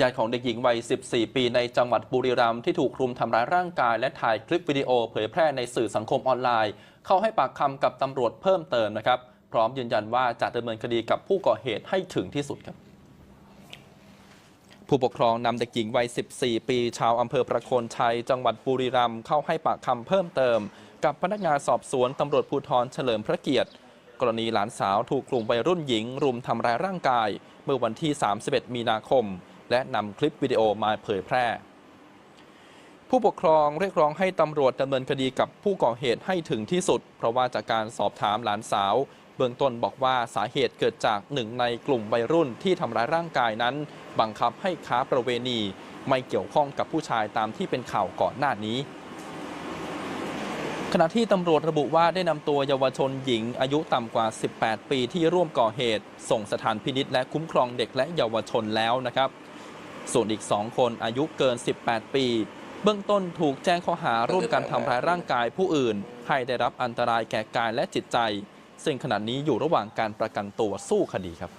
ญาติของเด็กหญิงวัย 14 ปีในจังหวัดบุรีรัมย์ที่ถูกรุมทำร้ายร่างกายและถ่ายคลิปวิดีโอเผยแพร่ในสื่อสังคมออนไลน์ เข้าให้ปากคำกับตำรวจเพิ่มเติมนะครับ พร้อมยืนยันว่าจะดำเนินคดีกับผู้ก่อเหตุให้ถึงที่สุดครับ ผู้ปกครองนำเด็กหญิงวัย 14 ปี ชาวอำเภอประโคนชัย จังหวัดบุรีรัมย์เข้าให้ปากคำเพิ่มเติม กับพนักงานสอบสวนตำรวจภูธรเฉลิมพระเกียรติกรณีหลานสาวถูกกลุ่มวัยรุ่นหญิง รุมทำร้ายร่างกาย เมื่อวันที่ 31 มีนาคม และนำคลิปวิดีโอมาเผยแพร่ ผู้ปกครองเรียกร้องให้ตำรวจดำเนินคดีกับผู้ก่อเหตุให้ถึงที่สุด เพราะว่าจากการสอบถามหลานสาว เบื้องต้นบอกว่าสาเหตุเกิดจากหนึ่งในกลุ่มวัยรุ่นที่ทำร้ายร่างกายนั้น บังคับให้ค้าประเวณี ไม่เกี่ยวข้องกับผู้ชายตามที่เป็นข่าวก่อนหน้านี้ขณะที่ตำรวจระบุว่าได้นำตัวเยาวชนหญิงอายุต่ำกว่า 18 ปีที่ร่วมก่อเหตุ ส่งสถานพินิษและคุ้มครองเด็กและเยาวชนแล้วนะครับ ส่วนอีก 2 คนอายุเกิน 18 ปี เบื้องต้นถูกแจ้งข้อหาร่วมกันทำร้ายร่างกายผู้อื่น ให้ได้รับอันตรายแก่กายและจิตใจ ซึ่งขณะนี้อยู่ระหว่างการประกันตัวสู้คดีครับ